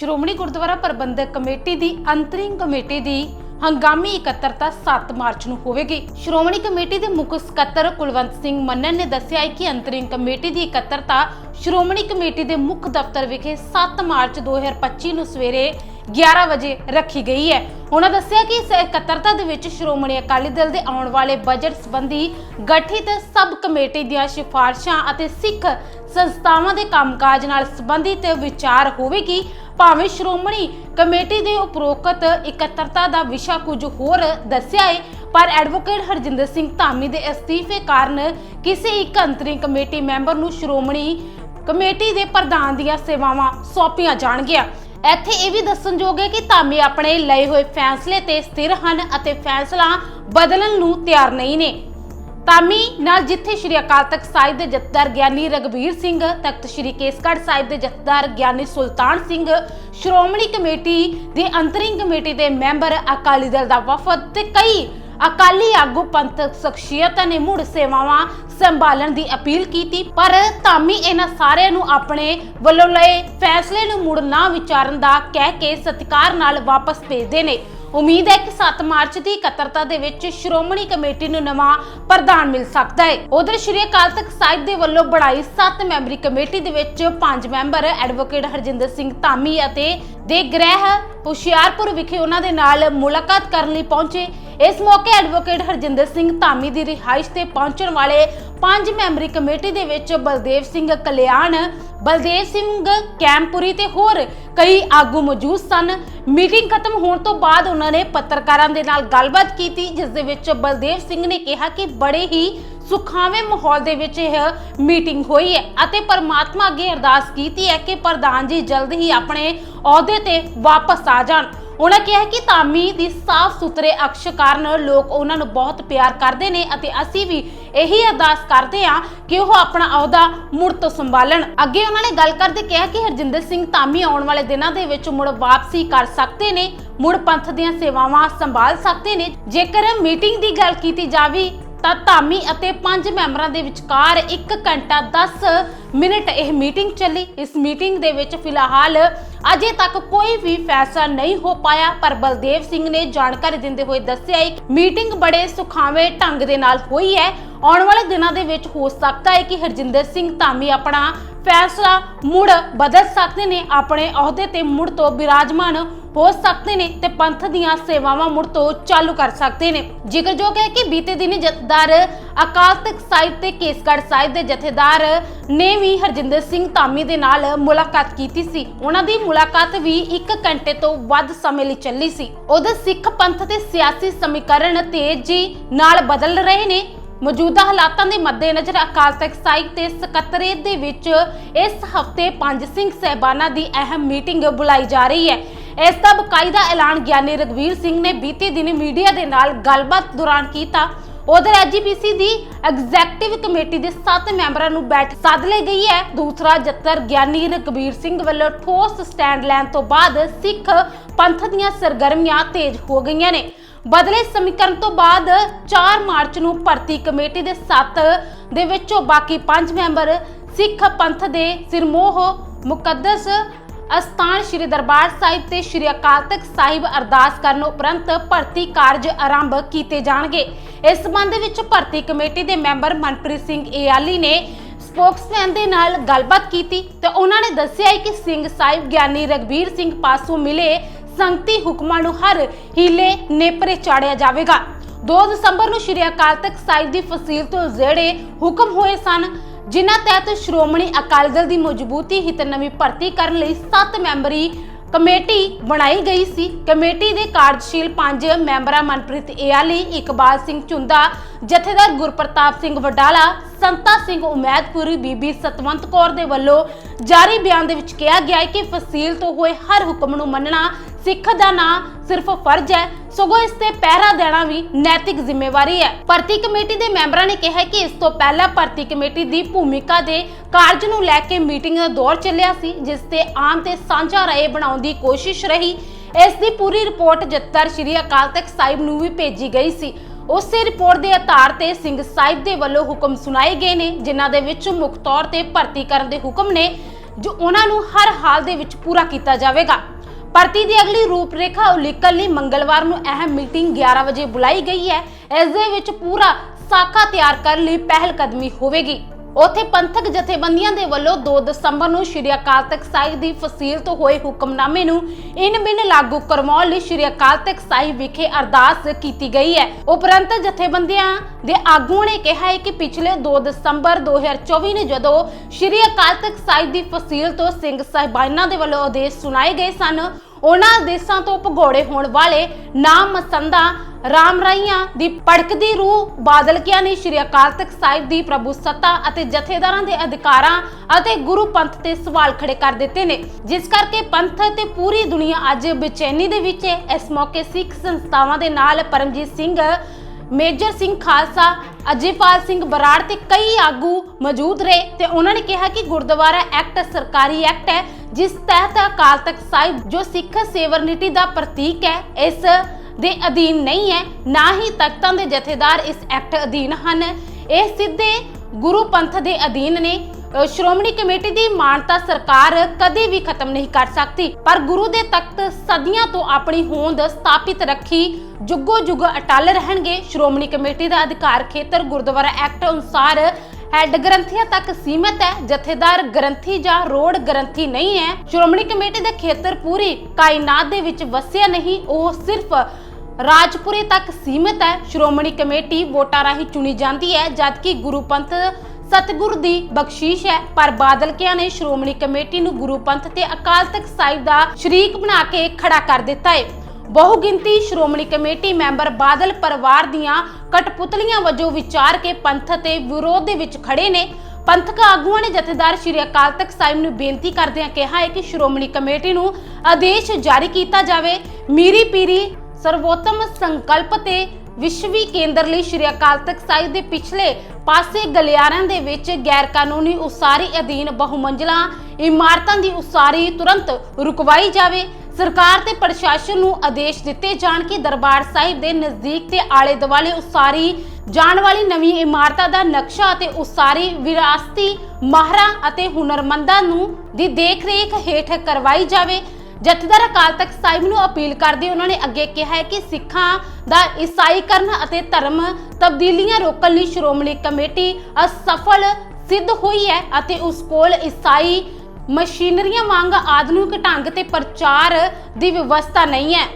ਸ਼੍ਰੋਮਣੀ ਗੁਰਦੁਆਰਾ ਪ੍ਰਬੰਧਕ committee ਦੀ ਅੰਤਰਿੰਗ committee ਦੀ ਹੰਗਾਮੀ ਇਕੱਤਰਤਾ 7 ਮਾਰਚ ਨੂੰ ਹੋਵੇਗੀ। ਸ਼੍ਰੋਮਣੀ ਕਮੇਟੀ ਦੇ ਮੁੱਖ ਸਕੱਤਰ ਕੁਲਵੰਤ ਸਿੰਘ ਮੰਨਨ ਨੇ ਦੱਸਿਆ ਹੈ ਕਿ ਅੰਤਰਿੰਗ ਕਮੇਟੀ ਦੀ ਇਕੱਤਰਤਾ ਸ਼੍ਰੋਮਣੀ ਕਮੇਟੀ ਦੇ ਮੁੱਖ ਦਫ਼ਤਰ ਵਿਖੇ 7 ਮਾਰਚ 2025 ਨੂੰ ਸਵੇਰੇ 11 ਵਜੇ ਰੱਖੀ ਗਈ ਹੈ। ਉਹਨਾਂ ਦੱਸਿਆ ਕਿ ਇਸ ਇਕੱਤਰਤਾ ਦੇ ਵਿੱਚ ਸ਼੍ਰੋਮਣੀ ਅਕਾਲੀ ਦਲ ਦੇ ਆਉਣ ਵਾਲੇ ਬਜਟ ਸੰਬੰਧੀ ਗਠਿਤ ਸਬ ਕਮੇਟੀ ਦੀਆਂ ਸਿਫਾਰਸ਼ਾਂ ਅਤੇ ਸਿੱਖ ਸੰਸਥਾਵਾਂ ਦੇ ਕੰਮਕਾਜ ਨਾਲ ਸੰਬੰਧਿਤ ਵਿਚਾਰ ਹੋਵੇਗੀ। ਭਾਵੇਂ ਸ਼੍ਰੋਮਣੀ ਕਮੇਟੀ ਦੇ ਉਪਰੋਕਤ ਇਕੱਤਰਤਾ ਦਾ ਵਿਸ਼ਾ ਕੁਝ ਹੋਰ ਦੱਸਿਆ ਹੈ ਪਰ ਐਡਵੋਕੇਟ ਹਰਜਿੰਦਰ ਸਿੰਘ ਧਾਮੀ ਦੇ ਅਸਤੀਫੇ ਕਾਰਨ ਕਿਸੇ ਇੱਕ ਅੰਤਰਿੰਗ ਕਮੇਟੀ ਮੈਂਬਰ ਨੂੰ ਸ਼੍ਰੋਮਣੀ ਕਮੇਟੀ ਦੇ ਪ੍ਰਧਾਨ ਦੀਆਂ ਸੇਵਾਵਾਂ ਸੌਂਪੀਆਂ ਜਾਣਗੀਆਂ। ਇੱਥੇ ਇਹ ਵੀ ਦੱਸਣਯੋਗ ਹੈ ਕਿ ਧਾਮੀ ਆਪਣੇ ਲਏ ਹੋਏ ਫੈਸਲੇ ਤੇ ਸਥਿਰ ਹਨ ਅਤੇ ਫੈਸਲਾ ਬਦਲਣ ਨੂੰ ਤਿਆਰ ਨਹੀਂ ਨੇ। ਤਾਮੀ ਨਾਲ ਜਿੱਥੇ ਸ਼੍ਰੀ ਅਕਾਲ ਤਖਤ ਸਾਹਿਬ ਦੇ ਜਥੇਦਾਰ ਗਿਆਨੀ ਰਗਵੀਰ ਸਿੰਘ, ਤਖਤ ਸ਼੍ਰੀ ਕੇਸਗੜ੍ਹ ਸਾਹਿਬ ਦੇ ਜਥੇਦਾਰ ਗਿਆਨੀ ਸੁਲਤਾਨ ਸਿੰਘ, ਸ਼੍ਰੋਮਣੀ ਕਮੇਟੀ ਦੇ ਅੰਤਰਿੰਗ ਕਮੇਟੀ ਦੇ ਮੈਂਬਰ ਅਕਾਲੀ ਦਲ ਦਾ ਵਫਦ ਤੇ ਕਈ ਅਕਾਲੀ ਆਗੂ ਪੰਥਕ ਸ਼ਖਸੀਅਤਾਂ ਨੇ ਮੁੜ ਸੇਵਾਵਾਂ ਸੰਭਾਲਣ ਦੀ ਅਪੀਲ ਕੀਤੀ, ਪਰ ਧਾਮੀ ਇਹਨਾਂ ਸਾਰਿਆਂ ਨੂੰ ਆਪਣੇ ਵੱਲੋਂ ਲਏ ਫੈਸਲੇ ਨੂੰ ਮੁੜ ਨਾ ਵਿਚਾਰਨ ਦਾ ਕਹਿ ਕੇ ਸਤਿਕਾਰ ਨਾਲ ਵਾਪਸ ਭੇਜਦੇ ਨੇ। ਉਮੀਦ ਹੈ ਕਿ 7 ਮਾਰਚ ਦੀ ਇਕੱਤਰਤਾ ਦੇ ਵਿੱਚ ਸ਼੍ਰੋਮਣੀ ਕਮੇਟੀ ਨੂੰ ਨਵਾਂ ਪ੍ਰਧਾਨ ਮਿਲ ਸਕਦਾ ਹੈ। ਉਧਰ ਸ਼੍ਰੀ ਅਕਾਲ ਤਖਤ ਸਾਹਿਬ ਦੇ ਵੱਲੋਂ ਬਣਾਈ 7 ਮੈਂਬਰੀ ਕਮੇਟੀ ਦੇ ਵਿੱਚ 5 ਮੈਂਬਰ ਐਡਵੋਕੇਟ ਹਰਜਿੰਦਰ ਸਿੰਘ ਧਾਮੀ ਅਤੇ ਦੇ ਗ੍ਰਹਿ ਹੁਸ਼ਿਆਰਪੁਰ ਵਿਖੇ ਉਹਨਾਂ ਦੇ ਨਾਲ ਮੁਲਾਕਾਤ ਕਰਨ ਲਈ ਪਹੁੰਚੇ। ਇਸ ਮੌਕੇ ਐਡਵੋਕੇਟ ਹਰਜਿੰਦਰ ਸਿੰਘ ਧਾਮੀ ਦੀ ਰਿਹਾਇਸ਼ ਤੇ ਪਹੁੰਚਣ ਵਾਲੇ ਪੰਜ ਮੈਂਬਰੀ ਕਮੇਟੀ ਦੇ ਵਿੱਚ ਬਲਦੇਵ ਸਿੰਘ ਕਲਿਆਣ, ਬਲਦੇਵ ਸਿੰਘ ਕੈਮਪੁਰੀ ਤੇ ਹੋਰ ਕਈ ਆਗੂ ਮੌਜੂਦ ਸਨ। ਮੀਟਿੰਗ ਖਤਮ ਹੋਣ ਤੋਂ ਬਾਅਦ ਉਹਨਾਂ ਨੇ ਪੱਤਰਕਾਰਾਂ ਦੇ ਨਾਲ ਗੱਲਬਾਤ ਕੀਤੀ, ਜਿਸ ਦੇ ਵਿੱਚ ਬਲਦੇਵ ਸਿੰਘ ਨੇ ਕਿਹਾ ਕਿ ਬੜੇ ਹੀ ਸੁਖਾਵੇਂ ਮਾਹੌਲ ਦੇ ਵਿੱਚ ਇਹ ਮੀਟਿੰਗ ਹੋਈ ਹੈ ਅਤੇ ਪਰਮਾਤਮਾ ਅੱਗੇ ਅਰਦਾਸ ਕੀਤੀ ਹੈ ਕਿ ਪ੍ਰਧਾਨ ਜੀ ਜਲਦ ਹੀ ਆਪਣੇ ਅਹੁਦੇ ਤੇ ਵਾਪਸ ਆ ਜਾਣ। ਉਹਨਾਂ ਕਿਹਾ ਕਿ ਧਾਮੀ ਦੀ ਸਾਫ਼ ਸੁਥਰੇ ਅਕਸ਼ ਕਾਰਨ ਲੋਕ ਉਹਨਾਂ ਨੂੰ ਬਹੁਤ ਪਿਆਰ ਕਰਦੇ ਨੇ ਅਤੇ ਅਸੀਂ ਵੀ ਇਹੀ ਅਰਦਾਸ ਕਰਦੇ ਹਾਂ ਕਿ ਉਹ ਆਪਣਾ ਅਹੁਦਾ ਮੁੜ ਤੋਂ ਸੰਭਾਲਣ। ਅੱਗੇ ਉਹਨਾਂ ਨੇ ਗੱਲ ਕਰਦੇ ਕਿਹਾ ਕਿ ਹਰਜਿੰਦਰ ਸਿੰਘ ਧਾਮੀ ਆਉਣ ਵਾਲੇ ਦਿਨਾਂ ਦੇ ਵਿੱਚ ਮੁੜ ਵਾਪਸੀ ਕਰ ਸਕਦੇ ਨੇ, ਮੁੜ ਪੰਥ ਦੀਆਂ ਸੇਵਾਵਾਂ ਸੰਭਾਲ ਸਕਦੇ ਨੇ। ਜੇਕਰ ਮੀਟਿੰਗ ਦੀ ਗੱਲ ਕੀਤੀ ਜਾਵੇ ਤਾਂ ਧਾਮੀ ਅਤੇ ਪੰਜ ਮੈਂਬਰਾਂ ਦੇ ਵਿਚਕਾਰ 1 ਘੰਟਾ 10 ਮਿੰਟ ਇਹ ਮੀਟਿੰਗ ਚੱਲੀ। ਇਸ ਮੀਟਿੰਗ ਦੇ ਵਿੱਚ ਫਿਲਹਾਲ ਅਜੇ ਤੱਕ ਕੋਈ ਵੀ ਫੈਸਲਾ ਨਹੀਂ ਹੋ ਪਾਇਆ, ਪਰ ਬਲਦੇਵ ਸਿੰਘ ਨੇ ਜਾਣਕਾਰੀ ਦਿੰਦੇ ਹੋਏ ਦੱਸਿਆ ਕਿ ਮੀਟਿੰਗ ਬੜੇ ਸੁਖਾਵੇਂ ਢੰਗ ਦੇ ਨਾਲ ਹੋਈ ਹੈ। ਆਉਣ ਵਾਲੇ ਦਿਨਾਂ ਦੇ ਵਿੱਚ ਹੋ ਸਕਦਾ ਹੈ ਕਿ ਹਰਜਿੰਦਰ ਸਿੰਘ ਧਾਮੀ ਆਪਣਾ ਫੈਸਲਾ ਮੁੜ ਬਦਲ ਸਕਦੇ ਨੇ, ਆਪਣੇ ਅਹੁਦੇ ਤੇ ਮੁੜ ਤੋਂ ਬਿਰਾਜਮਾਨ ਹੋ ਸਕਦੇ ਨੇ ਤੇ ਪੰਥ ਦੀਆਂ ਸੇਵਾਵਾਂ ਮੁੜ ਤੋਂ ਚਾਲੂ ਕਰ ਸਕਦੇ ਨੇ। ਜ਼ਿਕਰਯੋਗ ਹੈ ਕਿ ਬੀਤੇ ਦਿਨੀ ਜਥੇਦਾਰ ਅਕਾਲ ਤਖਤ ਸਾਹਿਬ ਤੇ ਕੇਸਗੜ੍ਹ ਸਾਹਿਬ ਦੇ ਜਥੇਦਾਰ ਨੇ ਵੀ ਹਰਜਿੰਦਰ ਸਿੰਘ ਧਾਮੀ ਦੇ ਨਾਲ ਮੁਲਾਕਾਤ ਕੀਤੀ ਸੀ। ਉਹਨਾਂ ਦੀ ਮੁਲਾਕਾਤ ਵੀ 1 ਘੰਟੇ ਤੋਂ ਵੱਧ ਸਮੇਂ ਲਈ ਚੱਲੀ ਸੀ। ਉਹਦੇ ਸਿੱਖ ਪੰਥ ਤੇ ਸਿਆਸੀ ਸਮੀਕਰਨ ਤੇਜ਼ੀ ਨਾਲ ਬਦਲ ਰਹੇ ਨੇ। ਮੌਜੂਦਾ ਹਾਲਾਤਾਂ ਦੇ ਮੱਦੇਨਜ਼ਰ ਅਕਾਲ ਤਖਤ ਸਾਹਿਬ ਤੇ ਸਕੱਤਰੇਤ ਦੇ ਵਿੱਚ ਇਸ ਹਫ਼ਤੇ ਪੰਜ ਸਿੰਘ ਸਹਿਬਾਨਾਂ ਦੀ ਅਹਿਮ ਮੀਟਿੰਗ ਬੁਲਾਈ ਜਾ ਰਹੀ ਹੈ। ਇਸ ਦਾ ਬਕਾਇਦਾ ਐਲਾਨ ਗਿਆਨੀ ਰਗਵੀਰ ਸਿੰਘ ਨੇ ਬੀਤੇ ਦਿਨ ਮੀਡੀਆ ਦੇ ਨਾਲ ਗੱਲਬਾਤ ਦੌਰਾਨ ਕੀਤਾ। ਉਧਰ ਐਜੀਪੀਸੀ ਦੀ ਐਗਜ਼ੈਕਟਿਵ ਕਮੇਟੀ ਦੇ 7 ਮੈਂਬਰਾਂ ਨੂੰ ਬੈਠ ਸੱਦ ਲਈ ਗਈ ਹੈ। ਦੂਸਰਾ ਜੱਤਰ ਗਿਆਨੀ ਰਗਵੀਰ ਸਿੰਘ ਵੱਲੋਂ ਠੋਸ ਸਟੈਂਡ ਲੈਣ ਤੋਂ ਬਾਅਦ ਸਿੱਖ ਪੰਥ ਦੀਆਂ ਸਰਗਰਮੀਆਂ ਤੇਜ਼ ਹੋ ਗਈਆਂ ਨੇ। ਬਦਲੇ ਸਮੀਕਰਨ ਤੋਂ ਬਾਅਦ 4 ਮਾਰਚ ਨੂੰ ਭਰਤੀ ਕਮੇਟੀ ਦੇ 7 ਦੇ ਵਿੱਚੋਂ ਬਾਕੀ 5 ਮੈਂਬਰ ਸਿੱਖ ਪੰਥ ਦੇ ਸਿਰਮੋਹ, ਮੁਕੱਦਸ, ਅਸਥਾਨ ਸ੍ਰੀ ਦਰਬਾਰ ਸਾਹਿਬ ਤੇ ਸ੍ਰੀ ਅਕਾਲ ਤਖਤ ਸਾਹਿਬ ਅਰਦਾਸ ਕਰਨ ਉਪਰੰਤ ਭਰਤੀ ਕਾਰਜ ਆਰੰਭ ਕੀਤੇ ਜਾਣਗੇ। ਇਸ ਸੰਬੰਧ ਵਿੱਚ ਭਰਤੀ ਕਮੇਟੀ ਦੇ ਮੈਂਬਰ ਮਨਪ੍ਰੀਤ ਸਿੰਘ ਏਆਲੀ ਨੇ ਸਪੋਕਸਮੈਨ ਦੇ ਨਾਲ ਗੱਲਬਾਤ ਕੀਤੀ ਤੇ ਉਹਨਾਂ ਨੇ ਦੱਸਿਆ ਹੈ ਕਿ ਸਿੰਘ ਸਾਹਿਬ ਗਿਆਨੀ ਰਗਵੀਰ ਸਿੰਘ ਪਾਸੋਂ ਮਿਲੇ ਸੰਗਤੀ ਹੁਕਮਾਂ ਨੂੰ ਹਰ ਹੀਲੇ ਨੇਪਰੇ ਚਾੜਿਆ ਜਾਵੇਗਾ। 2 ਦਸੰਬਰ ਨੂੰ ਸ਼੍ਰੀ ਅਕਾਲ ਤਖਤ ਸਾਹਿਬ ਦੀ ਫਸੀਲ ਤੋਂ ਜਿਹੜੇ ਹੁਕਮ ਹੋਏ ਸਨ, ਜਿਨ੍ਹਾਂ ਤਹਿਤ ਸ਼੍ਰੋਮਣੀ ਅਕਾਲੀ ਦਲ ਦੀ ਮਜ਼ਬੂਤੀ ਹਿੱਤ ਨਵੀਂ ਭਰਤੀ ਕਰਨ ਲਈ 7 ਮੈਂਬਰੀ ਕਮੇਟੀ ਬਣਾਈ ਗਈ ਸੀ। ਕਮੇਟੀ ਦੇ ਕਾਰਜਸ਼ੀਲ ਪੰਜ ਮੈਂਬਰਾਂ ਮਨਪ੍ਰੀਤ ਏਆਲੀ, ਇਕਬਾਲ ਸਿੰਘ ਚੁੰਦਾ ਜਥੇਦਾਰ ਗੁਰਪ੍ਰਤਾਪ ਸਿੰਘ ਵਡਾਲਾ, ਸੰਤਾ ਸਿੰਘ ਉਮੈਦਪੁਰੀ, ਬੀਬੀ ਸਤਵੰਤ ਕੌਰ ਦੇ ਵੱਲੋਂ ਜਾਰੀ ਬਿਆਨ ਦੇ ਵਿੱਚ ਕਿਹਾ ਗਿਆ ਹੈ ਕਿ ਫਸੀਲ ਤੋਂ ਹੋਏ ਹਰ ਹੁਕਮ ਨੂੰ ਮੰਨਣਾ ਸਿੱਖ ਦਾ ਨਾਂ ਸਿਰਫ ਫਰਜ਼ ਹੈ, ਸਗੋਂ ਇਸ ਤੇ ਪਹਿਰਾ ਦੇਣਾ ਵੀ ਨੈਤਿਕ ਜ਼ਿੰਮੇਵਾਰੀ ਹੈ। ਭਰਤੀ ਕਮੇਟੀ ਦੇ ਮੈਂਬਰਾਂ ਨੇ ਕਿਹਾ ਕਿ ਇਸ ਤੋਂ ਪਹਿਲਾਂ ਭਰਤੀ ਕਮੇਟੀ ਦੀ ਭੂਮਿਕਾ ਦੇ ਕਾਰਜ ਨੂੰ ਲੈ ਕੇ ਮੀਟਿੰਗ ਦਾ ਦੌਰ ਚੱਲਿਆ ਸੀ, ਜਿਸ ਤੇ ਆਮ ਤੇ ਸਾਂਝਾ ਰਾਏ ਬਣਾਉਣ ਦੀ ਕੋਸ਼ਿਸ਼ ਰਹੀ। ਇਸ ਦੀ ਪੂਰੀ ਰਿਪੋਰਟ ਜੱਤਰ ਸ਼੍ਰੀ ਅਕਾਲ ਤਖਤ ਸਾਹਿਬ ਨੂੰ ਵੀ ਭੇਜੀ ਗਈ ਸੀ। ਉਸੇ ਰਿਪੋਰਟ ਦੇ ਆਧਾਰ ਤੇ ਸਿੰਘ ਸਾਹਿਬ ਦੇ ਵੱਲੋਂ ਹੁਕਮ ਸੁਣਾਏ ਗਏ ਨੇ, ਜਿਨ੍ਹਾਂ ਦੇ ਵਿੱਚ ਮੁੱਖ ਤੌਰ ਤੇ ਭਰਤੀ ਕਰਨ ਦੇ ਹੁਕਮ ਨੇ, ਜੋ ਉਹਨਾਂ ਨੂੰ ਹਰ ਹਾਲ ਦੇ ਵਿੱਚ ਪੂਰਾ ਕੀਤਾ ਜਾਵੇਗਾ। ਭਰਤੀ ਦੀ ਅਗਲੀ ਰੂਪਰੇਖਾ ਉਲੀਕਣ ਲਈ ਮੰਗਲਵਾਰ ਨੂੰ ਅਹਿਮ ਮੀਟਿੰਗ 11 ਵਜੇ ਬੁਲਾਈ ਗਈ ਹੈ। ਇਸ ਦੇ ਵਿੱਚ ਪੂਰਾ ਸਾਕਾ ਤਿਆਰ ਕਰਨ ਲਈ ਪਹਿਲ ਕਦਮੀ ਹੋਵੇਗੀ। ਉਥੇ ਪੰਥਕ ਜਥੇਬੰਦੀਆਂ ਦੇ ਵੱਲੋਂ 2 ਦਸੰਬਰ ਨੂੰ ਸ਼੍ਰੀ ਅਕਾਲ ਤਖਤ ਸਾਹਿਬ ਦੀ ਫਸੀਲ ਤੋਂ ਹੋਏ ਹੁਕਮਨਾਮੇ ਨੂੰ ਇਨ ਬਿਨ ਲਾਗੂ ਕਰਵਾਉਣ ਲਈ ਸ਼੍ਰੀ ਅਕਾਲ ਤਖਤ ਸਾਹਿਬ ਵਿਖੇ ਅਰਦਾਸ ਕੀਤੀ ਗਈ ਹੈ। ਉਪਰੰਤ ਜਥੇਬੰਦੀਆਂ ਦੇ ਆਗੂਆਂ ਨੇ ਕਿਹਾ ਹੈ ਕਿ ਪਿਛਲੇ 2 ਦਸੰਬਰ 2024 ਨੂੰ ਜਦੋਂ ਸ਼੍ਰੀ ਅਕਾਲ ਤਖਤ ਸਾਹਿਬ ਦੀ ਫਸੀਲ ਤੋਂ ਸਿੰਘ ਸਾਹਿਬਾਨਾਂ ਦੇ ਵੱਲੋਂ ਆਦੇਸ਼ ਸੁਣਾਏ ਗਏ ਸਨ, ਉਹਨਾਂ ਆਦੇਸ਼ਾਂ ਤੋਂ ਭਗੌੜੇ ਹੋਣ ਵਾਲੇ ਨਾਮ ਮਸੰਦਾ ਰਾਮ ਰਾਈਆਂ ਦੀ ਪੜਕਦੀ ਰੂਹ ਬਾਦਲਕਿਆਂ ਨੇ? ਸ਼੍ਰੀ ਅਕਾਲ ਤਖਤ ਸਾਹਿਬ ਦੀ ਪ੍ਰਭੂ ਸੱਤਾ ਅਤੇ ਜਥੇਦਾਰਾਂ ਦੇ ਅਧਿਕਾਰਾਂ ਅਤੇ ਗੁਰੂ ਪੰਥ ਤੇ ਸਵਾਲ ਖੜੇ ਕਰ ਦਿੱਤੇ ਨੇ। ਜਿਸ ਕਰਕੇ ਪੰਥ ਤੇ ਪੂਰੀ ਦੁਨੀਆ ਅੱਜ ਬੇਚੈਨੀ ਦੇ ਵਿੱਚ ਹੈ। ਇਸ ਮੌਕੇ ਸਿੱਖ ਸੰਸਥਾਵਾਂ ਦੇ ਨਾਲ ਪਰਮਜੀਤ ਸਿੰਘ, ਮੇਜਰ ਸਿੰਘ ਖਾਲਸਾ ਅਜੇਪਾਲ ਸਿੰਘ ਬਰਾੜ ਤੇ ਕਈ ਆਗੂ ਮੌਜੂਦ ਰਹੇ ਤੇ ਉਹਨਾਂ ਨੇ ਕਿਹਾ ਕਿ ਗੁਰਦੁਆਰਾ ਐਕਟ ਸਰਕਾਰੀ ਐਕਟ ਹੈ, ਜਿਸ ਤਹਿਤ ਅਕਾਲ ਤਖਤ ਸਾਹਿਬ ਜੋ ਸਿੱਖ ਸੇਵਰਨਿਟੀ ਦਾ ਪ੍ਰਤੀਕ ਹੈ, ਇਸ ਦੇ ਅਧੀਨ ਨਹੀਂ ਹੈ, ਨਾ ਹੀ ਤਖਤਾਂ ਦੇ ਜਥੇਦਾਰ ਇਸ ਐਕਟ ਅਧੀਨ ਹਨ। ਇਹ ਸਿੱਧੇ ਗੁਰੂ ਪੰਥ ਦੇ ਅਧੀਨ ਨੇ। ਸ਼੍ਰੋਮਣੀ ਕਮੇਟੀ ਦੀ ਮਾਨਤਾ ਸਰਕਾਰ ਕਦੇ ਵੀ ਖਤਮ ਨਹੀਂ ਕਰ ਸਕਦੀ। ਪਰ ਗੁਰੂ ਦੇ ਤਖਤ ਸਦੀਆਂ ਤੋਂ ਆਪਣੀ ਹੋਂਦ ਸਥਾਪਿਤ ਰੱਖੀ, ਜੁਗੋ ਜੁਗ ਅਟਲ ਰਹਿਣਗੇ। ਸ਼੍ਰੋਮਣੀ ਕਮੇਟੀ ਦਾ ਅਧਿਕਾਰ ਖੇਤਰ ਗੁਰਦੁਆਰਾ ਐਕਟ ਅਨੁਸਾਰ ਹੈੱਡ ਗ੍ਰੰਥੀਆਂ ਤੱਕ ਸੀਮਿਤ ਹੈ। ਜਥੇਦਾਰ ਗ੍ਰੰਥੀ ਜਾਂ ਰੋਡ ਗ੍ਰੰਥੀ ਨਹੀਂ ਹੈ। ਸ਼੍ਰੋਮਣੀ ਕਮੇਟੀ ਦਾ ਖੇਤਰ ਪੂਰੀ ਕਾਇਨਾਤ ਦੇ ਵਿੱਚ ਵਸਿਆ ਨਹੀਂ। ਉਹ ਸਿਰਫ ਰਾਜਪੁਰੇ ਤੱਕ ਸੀਮਿਤ ਹੈ। ਸ਼੍ਰੋਮਣੀ ਕਮੇਟੀ ਵੋਟਾਂ ਰਾਹੀਂ ਚੁਣੀ ਜਾਂਦੀ ਹੈ, ਜਦਕਿ ਗੁਰੂ ਪੰਥ ਸਤਿਗੁਰ ਦੀ ਬਖਸ਼ੀਸ਼ ਹੈ। ਪਰ ਬਾਦਲਕਿਆਂ ਨੇ ਸ਼੍ਰੋਮਣੀ ਕਮੇਟੀ ਨੂੰ ਗੁਰੂ ਪੰਥ ਤੇ ਅਕਾਲ ਤਖਤ ਸਾਹਿਬ ਦਾ ਸ਼ਰੀਕ ਬਣਾ ਕੇ ਖੜਾ ਕਰ ਦਿੱਤਾ ਹੈ। ਬਹੁ ਸ਼੍ਰੋਮਣੀ ਕਮੇਟੀ ਮੈਂਬਰ ਬਾਦਲ ਪਰਿਵਾਰ ਦੀਆਂ ਕਟਪੁਤਲੀਆਂ ਵਜੋਂ ਵਿਚਾਰ ਕੇ ਪੰਥ ਤੇ ਵਿਰੋਧ ਦੇ ਵਿੱਚ ਖੜੇ ਨੇ। ਪੰਥਕ ਆਗੂਆਂ ਨੇ ਜਥੇਦਾਰ ਸ਼੍ਰੀ ਅਕਾਲ ਤਖਤ ਸਾਹਿਬ ਨੂੰ ਬੇਨਤੀ ਕਰਦਿਆਂ ਕਿਹਾ ਹੈ ਕਿ ਸ਼੍ਰੋਮਣੀ ਕਮੇਟੀ ਨੂੰ ਆਦੇਸ਼ ਜਾਰੀ ਕੀਤਾ ਜਾਵੇ। ਮੀਰੀ ਪੀਰੀ ਸਰਵੋਤਮ ਸੰਕਲਪ ਤੇ ਵਿਸ਼ਵੀ ਕੇਂਦਰ ਲਈ ਸ਼੍ਰੀ ਅਕਾਲ ਤਖਤ ਸਾਹਿਬ ਦੇ ਪਿਛਲੇ ਪਾਸੇ ਗਲਿਆਰਾਂ ਦੇ ਵਿੱਚ ਗੈਰ ਕਾਨੂੰਨੀ ਉਸਾਰੀ ਅਧੀਨ ਬਹੁਮੰਜ਼ਲਾ, ਇਮਾਰਤਾਂ ਦੀ ਉਸਾਰੀ ਤੁਰੰਤ ਰੁਕਵਾਈ ਜਾਵੇ। ਸਰਕਾਰ ਤੇ ਪ੍ਰਸ਼ਾਸਨ ਨੂੰ ਆਦੇਸ਼ ਦਿੱਤੇ ਜਾਣ ਕਿ ਦਰਬਾਰ ਸਾਹਿਬ ਦੇ ਨਜ਼ਦੀਕ ਤੇ ਆਲੇ ਦੁਆਲੇ ਉਸਾਰੀ ਜਾਣ ਵਾਲੀ ਨਵੀਂ ਇਮਾਰਤਾਂ ਦਾ ਨਕਸ਼ਾ ਅਤੇ ਉਸਾਰੀ ਵਿਰਾਸਤੀ ਮਾਹਰਾਂ ਅਤੇ ਹੁਨਰਮੰਦਾਂ ਨੂੰ ਦੀ ਦੇਖਰੇਖ ਹੇਠ ਕਰਵਾਈ ਜਾਵੇ। ਜਥੇਦਾਰ ਅਕਾਲ ਤਖਤ ਸਾਹਿਬ ਨੂੰ ਅਪੀਲ ਕਰਦੇ ਉਹਨਾਂ ਨੇ ਅੱਗੇ ਕਿਹਾ ਹੈ ਕਿ ਸਿੱਖਾਂ ਦਾ ਈਸਾਈਕਰਨ ਅਤੇ ਧਰਮ ਤਬਦੀਲੀਆਂ ਰੋਕਣ ਲਈ ਸ਼੍ਰੋਮਣੀ ਕਮੇਟੀ ਅਸਫਲ ਸਿੱਧ ਹੋਈ ਹੈ ਅਤੇ ਉਸ ਕੋਲ ਈਸਾਈ ਮਸ਼ੀਨਰੀਆਂ ਵਾਂਗ ਆਧੁਨਿਕ ਢੰਗ ਤੇ ਪ੍ਰਚਾਰ ਦੀ ਵਿਵਸਥਾ ਨਹੀਂ ਹੈ।